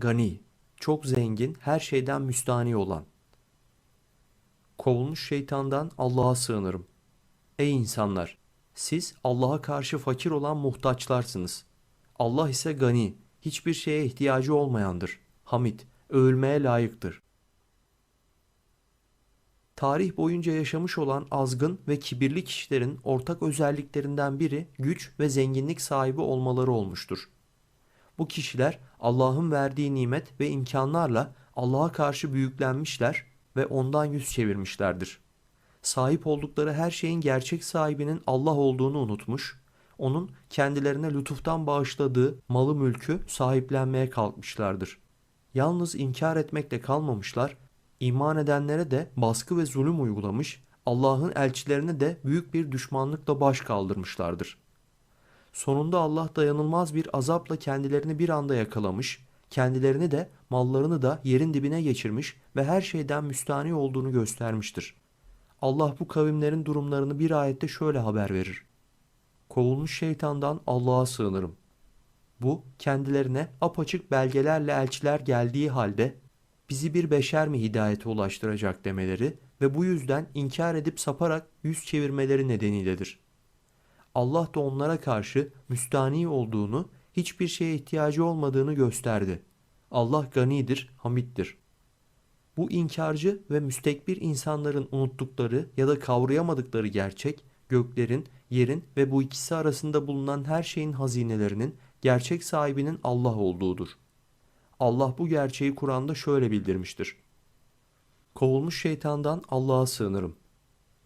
gani, çok zengin, her şeyden müstani olan. Kovulmuş şeytandan Allah'a sığınırım. Ey insanlar! Siz Allah'a karşı fakir olan muhtaçlarsınız. Allah ise gani, hiçbir şeye ihtiyacı olmayandır. Hamid, övülmeye layıktır. Tarih boyunca yaşamış olan azgın ve kibirli kişilerin ortak özelliklerinden biri güç ve zenginlik sahibi olmaları olmuştur. Bu kişiler Allah'ın verdiği nimet ve imkanlarla Allah'a karşı büyüklenmişler ve ondan yüz çevirmişlerdir. Sahip oldukları her şeyin gerçek sahibinin Allah olduğunu unutmuş, onun kendilerine lütuftan bağışladığı malı mülkü sahiplenmeye kalkmışlardır. Yalnız inkar etmekle kalmamışlar, iman edenlere de baskı ve zulüm uygulamış, Allah'ın elçilerine de büyük bir düşmanlıkla baş kaldırmışlardır. Sonunda Allah dayanılmaz bir azapla kendilerini bir anda yakalamış, kendilerini de mallarını da yerin dibine geçirmiş ve her şeyden müstani olduğunu göstermiştir. Allah bu kavimlerin durumlarını bir ayette şöyle haber verir. Kovulmuş şeytandan Allah'a sığınırım. Bu kendilerine apaçık belgelerle elçiler geldiği halde bizi bir beşer mi hidayete ulaştıracak demeleri ve bu yüzden inkar edip saparak yüz çevirmeleri nedeniyledir. Allah da onlara karşı müstani olduğunu, hiçbir şeye ihtiyacı olmadığını gösterdi. Allah ganidir, hamiddir. Bu inkarcı ve müstekbir insanların unuttukları ya da kavrayamadıkları gerçek, göklerin, yerin ve bu ikisi arasında bulunan her şeyin hazinelerinin gerçek sahibinin Allah olduğudur. Allah bu gerçeği Kur'an'da şöyle bildirmiştir. Kovulmuş şeytandan Allah'a sığınırım.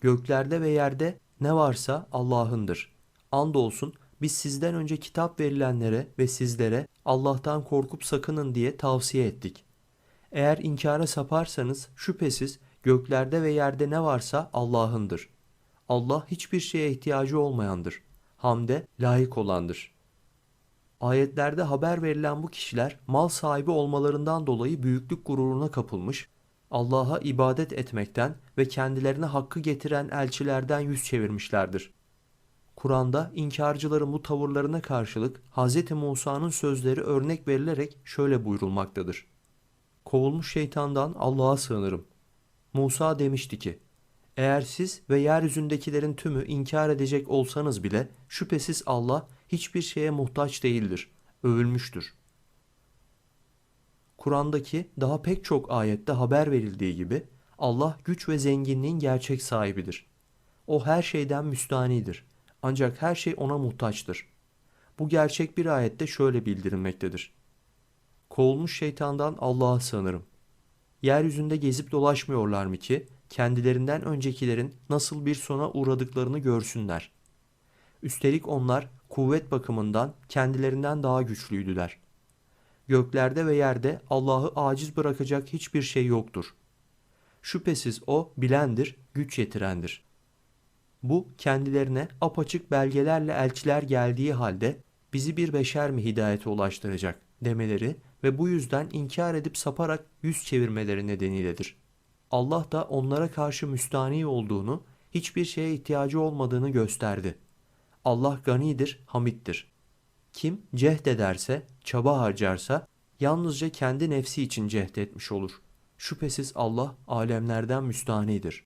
Göklerde ve yerde ne varsa Allah'ındır. Andolsun biz sizden önce kitap verilenlere ve sizlere Allah'tan korkup sakının diye tavsiye ettik. Eğer inkara saparsanız şüphesiz göklerde ve yerde ne varsa Allah'ındır. Allah hiçbir şeye ihtiyacı olmayandır. Hamde layık olandır. Ayetlerde haber verilen bu kişiler mal sahibi olmalarından dolayı büyüklük gururuna kapılmış, Allah'a ibadet etmekten ve kendilerine hakkı getiren elçilerden yüz çevirmişlerdir. Kur'an'da inkarcıların bu tavırlarına karşılık Hz. Musa'nın sözleri örnek verilerek şöyle buyurulmaktadır. Kovulmuş şeytandan Allah'a sığınırım. Musa demişti ki, eğer siz ve yeryüzündekilerin tümü inkar edecek olsanız bile şüphesiz Allah hiçbir şeye muhtaç değildir, övülmüştür. Kur'an'daki daha pek çok ayette haber verildiği gibi Allah güç ve zenginliğin gerçek sahibidir. O her şeyden müstanidir. Ancak her şey ona muhtaçtır. Bu gerçek bir ayette şöyle bildirilmektedir. Kovulmuş şeytandan Allah'a sığınırım. Yeryüzünde gezip dolaşmıyorlar mı ki kendilerinden öncekilerin nasıl bir sona uğradıklarını görsünler. Üstelik onlar kuvvet bakımından kendilerinden daha güçlüydüler. Göklerde ve yerde Allah'ı aciz bırakacak hiçbir şey yoktur. Şüphesiz O bilendir, güç yetirendir. Bu kendilerine apaçık belgelerle elçiler geldiği halde bizi bir beşer mi hidayete ulaştıracak demeleri ve bu yüzden inkar edip saparak yüz çevirmeleri nedeniyledir. Allah da onlara karşı müstani olduğunu, hiçbir şeye ihtiyacı olmadığını gösterdi. Allah ganidir, hamittir. Kim cehd ederse, çaba harcarsa, yalnızca kendi nefsi için cehd etmiş olur. Şüphesiz Allah alemlerden müstanidir.